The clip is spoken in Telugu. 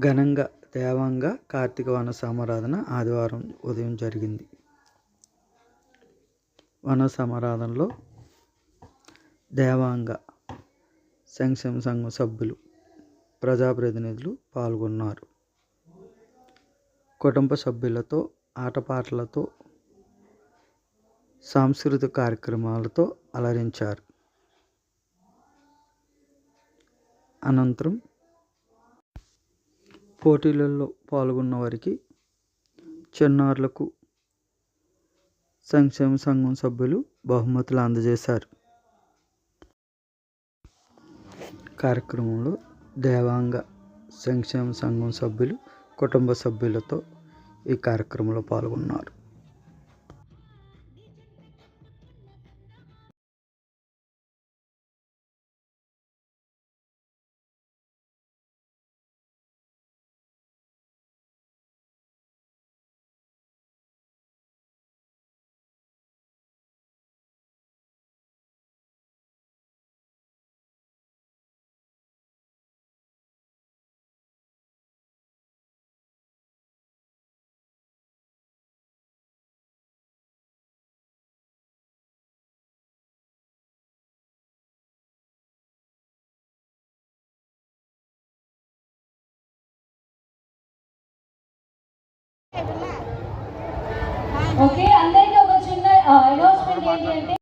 ఘనంగా దేవాంగ కార్తీక వన ఆదివారం ఉదయం జరిగింది. వనసమరాధనలో దేవాంగ సంక్షేమ సంఘం సభ్యులు ప్రజాప్రతినిధులు పాల్గొన్నారు. కుటుంబ సభ్యులతో ఆటపాటలతో సాంస్కృతిక కార్యక్రమాలతో అలరించారు. అనంతరం పోటీలలో పాల్గొన్న వారికి చిన్నారులకు సంక్షేమ సంఘం సభ్యులు బహుమతులు అందజేశారు. కార్యక్రమంలో దేవాంగ సంక్షేమ సంఘం సభ్యులు కుటుంబ సభ్యులతో ఈ కార్యక్రమంలో పాల్గొన్నారు. ఓకే అందరికీ ఒక చిన్న uh, అనౌన్స్మెంట్ ఏంటి అంటే